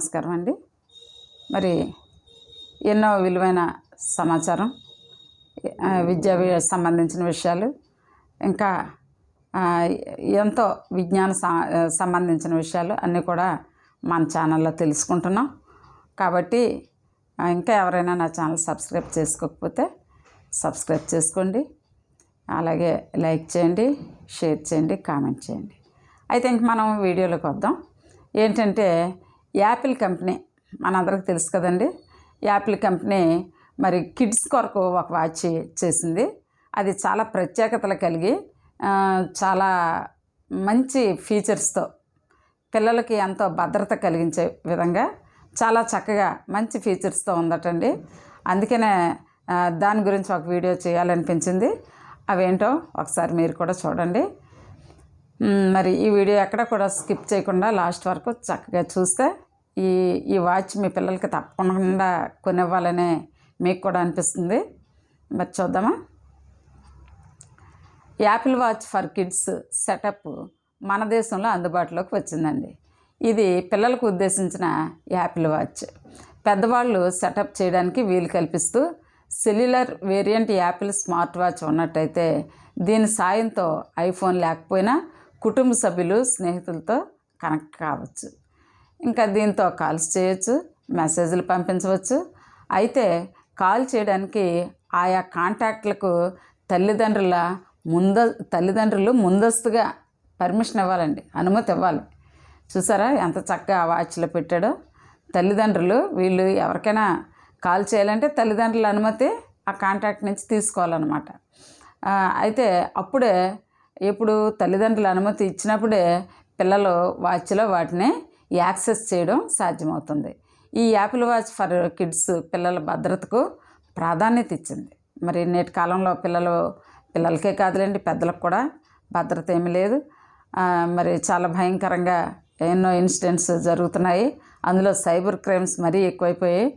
నమస్కారం అండి. మరి ఎన్నో విలువైన సమాచారం విద్యా సంబంధించిన విషయాలు ఇంకా ఎంతో విజ్ఞాన సంబంధించిన విషయాలు అన్నీ కూడా మన ఛానల్లో తెలుసుకుంటున్నాం. కాబట్టి ఇంకా ఎవరైనా నా ఛానల్ సబ్స్క్రైబ్ చేసుకోకపోతే సబ్స్క్రైబ్ చేసుకోండి. అలాగే లైక్ చేయండి షేర్ చేయండి కామెంట్ చేయండి. అయితే ఇంక మనం వీడియోలోకి వద్దాం. ఏంటంటే యాపిల్ కంపెనీ. మనందరికి తెలుసు కదండి. యాపిల్ కంపెనీ మరి కిడ్స్ కొరకు ఒక వాచ్ చేసింది. అది చాలా ప్రత్యేకతలు కలిగి చాలా మంచి ఫీచర్స్తో పిల్లలకి ఎంతో భద్రత కలిగించే విధంగా చాలా చక్కగా మంచి ఫీచర్స్తో ఉందటండి. అందుకనే దాని గురించి ఒక వీడియో చేయాలనిపించింది. అవేంటో ఒకసారి మీరు కూడా చూడండి. మరి ఈ వీడియో ఎక్కడ కూడా స్కిప్ చేయకుండా లాస్ట్ వరకు చక్కగా చూస్తే ఈ ఈ వాచ్ మీ పిల్లలకి తప్పకుండా కొనివ్వాలనే మీకు కూడా అనిపిస్తుంది. మరి చూద్దామా? Apple watch for kids setup మన దేశంలో అందుబాటులోకి వచ్చిందండి. ఇది పిల్లలకు ఉద్దేశించిన యాపిల్ వాచ్ పెద్దవాళ్ళు సెటప్ చేయడానికి వీలు కల్పిస్తూ cellular variant Apple smart watch ఉన్నట్టయితే దీని సాయంతో ఐఫోన్ లేకపోయినా కుటుంబ సభ్యులు స్నేహితులతో కనెక్ట్ కావచ్చు. ఇంకా దీంతో కాల్స్ చేయొచ్చు మెసేజ్లు పంపించవచ్చు. అయితే కాల్ చేయడానికి ఆయా కాంటాక్ట్లకు తల్లిదండ్రుల ముంద తల్లిదండ్రులు ముందస్తుగా పర్మిషన్ ఇవ్వాలండి అనుమతి ఇవ్వాలి. చూసారా ఎంత చక్కగా వాచ్లో పెట్టాడో. తల్లిదండ్రులు వీళ్ళు ఎవరికైనా కాల్ చేయాలంటే తల్లిదండ్రుల అనుమతి ఆ కాంటాక్ట్ నుంచి తీసుకోవాలన్నమాట. అయితే అప్పుడే ఇప్పుడు తల్లిదండ్రుల అనుమతి ఇచ్చినప్పుడే పిల్లలు వాచ్లో వాటిని యాక్సెస్ చేయడం సాధ్యమవుతుంది. ఈ యాపిల్ వాచ్ ఫర్ కిడ్స్ పిల్లల భద్రతకు ప్రాధాన్యత ఇచ్చింది. మరి నేటి కాలంలో పిల్లలు పిల్లలకే కాదులేండి పెద్దలకు కూడా భద్రత ఏమీ లేదు. మరి చాలా భయంకరంగా ఎన్నో ఇన్సిడెంట్స్ జరుగుతున్నాయి. అందులో సైబర్ క్రైమ్స్ మరీ ఎక్కువైపోయాయి.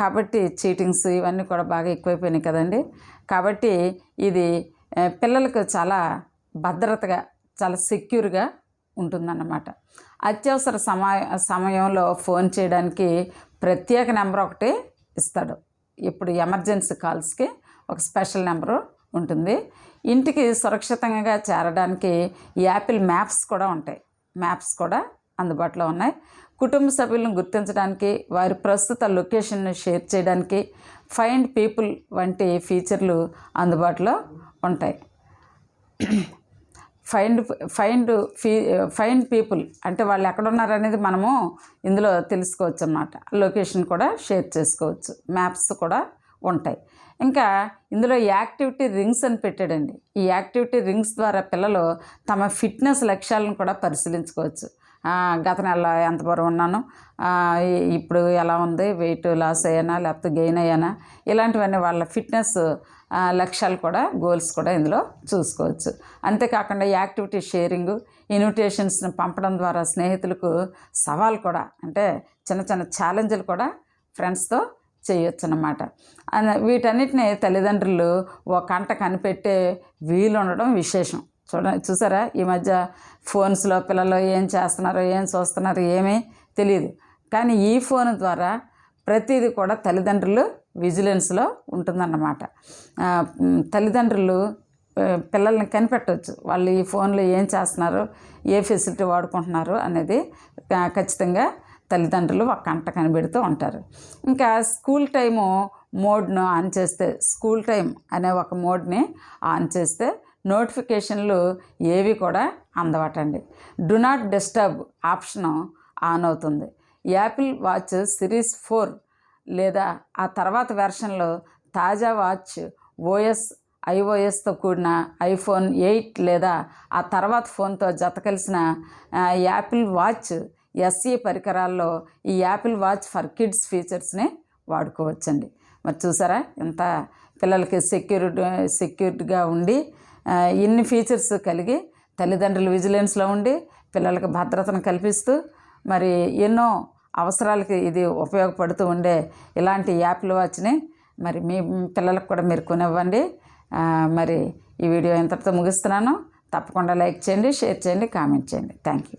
కాబట్టి చీటింగ్స్ ఇవన్నీ కూడా బాగా ఎక్కువైపోయినాయి కదండి. కాబట్టి ఇది పిల్లలకు చాలా భద్రతగా చాలా సెక్యూర్గా ఉంటుందన్నమాట. అత్యవసర సమయ సమయంలో ఫోన్ చేయడానికి ప్రత్యేక నెంబర్ ఒకటి ఇస్తాడు. ఇప్పుడు ఎమర్జెన్సీ కాల్స్కి ఒక స్పెషల్ నెంబరు ఉంటుంది. ఇంటికి సురక్షితంగా చేరడానికి యాపిల్ మ్యాప్స్ కూడా ఉంటాయి. మ్యాప్స్ కూడా అందుబాటులో ఉన్నాయి. కుటుంబ సభ్యులను గుర్తించడానికి వారి ప్రస్తుత లొకేషన్ను షేర్ చేయడానికి ఫైండ్ పీపుల్ వంటి ఫీచర్లు అందుబాటులో ఉంటాయి. ఫైండ్ ఫైండ్ ఫీ ఫైండ్ పీపుల్ అంటే వాళ్ళు ఎక్కడున్నారు అనేది మనము ఇందులో తెలుసుకోవచ్చు అన్నమాట లొకేషన్ కూడా షేర్ చేసుకోవచ్చు. మ్యాప్స్ కూడా ఉంటాయి. ఇంకా ఇందులో యాక్టివిటీ రింగ్స్ అని పెట్టాడండి. ఈ యాక్టివిటీ రింగ్స్ ద్వారా పిల్లలు తమ ఫిట్నెస్ లక్ష్యాలను కూడా పరిశీలించుకోవచ్చు. గత నెల ఎంత బరువు ఉన్నాను? ఇప్పుడు ఎలా ఉంది? వెయిట్ లాస్ అయ్యానా? లేకపోతే గెయిన్ అయ్యానా? ఇలాంటివన్నీ వాళ్ళ ఫిట్నెస్ లక్ష్యాలు కూడా గోల్స్ కూడా ఇందులో చూసుకోవచ్చు. అంతేకాకుండా యాక్టివిటీ షేరింగ్ ఇన్విటేషన్స్ని పంపడం ద్వారా స్నేహితులకు సవాల్ కూడా అంటే చిన్న చిన్న ఛాలెంజ్లు కూడా ఫ్రెండ్స్తో చేయొచ్చు అన్నమాట వీటన్నిటిని తల్లిదండ్రులు ఒక కంట కనిపెట్టే వీలు ఉండడం విశేషం. చూడ చూసారా? ఈ మధ్య ఫోన్స్లో పిల్లలు ఏం చేస్తున్నారో ఏం చూస్తున్నారో ఏమీ తెలియదు కానీ ఈ ఫోన్ ద్వారా ప్రతిదీ కూడా తల్లిదండ్రులు విజిలెన్స్లో ఉంటుందన్నమాట. తల్లిదండ్రులు పిల్లల్ని కనిపెట్టవచ్చు వాళ్ళు ఈ ఫోన్లో ఏం చేస్తున్నారు ఏ ఫెసిలిటీ వాడుకుంటున్నారు అనేది ఖచ్చితంగా తల్లిదండ్రులు ఒక కంట కనిపెడుతూ ఉంటారు. ఇంకా స్కూల్ టైము మోడ్ను ఆన్ చేస్తే స్కూల్ టైం అనే ఒక మోడ్ని ఆన్ చేస్తే నోటిఫికేషన్లు ఏవి కూడా అందవటండి. Do not disturb option on అవుతుంది. యాపిల్ వాచ్ సిరీస్ ఫోర్ లేదా ఆ తర్వాత వెర్షన్లో తాజా వాచ్ ఓఎస్ ఐఓఎస్తో కూడిన ఐఫోన్ ఎయిట్ లేదా ఆ తర్వాత ఫోన్తో జత కలిసిన యాపిల్ వాచ్ ఎస్ఈ పరికరాల్లో ఈ యాపిల్ వాచ్ ఫర్ కిడ్స్ ఫీచర్స్ని వాడుకోవచ్చండి. మరి చూసారా? ఇంత పిల్లలకి సెక్యూర్డ్ సెక్యూర్డ్గా ఉండి ఇన్ని ఫీచర్స్ కలిగి తల్లిదండ్రులు విజిలెన్స్లో ఉండి పిల్లలకు భద్రతను కల్పిస్తూ మరి ఎన్నో అవసరాలకి ఇది ఉపయోగపడుతూ ఉండే ఇలాంటి యాప్లు వాచ్ని మరి మీ పిల్లలకు కూడా మీరు కొనివ్వండి. మరి ఈ వీడియో ఇంతటితో ముగిస్తున్నాను. తప్పకుండా లైక్ చేయండి షేర్ చేయండి కామెంట్ చేయండి. Thank you.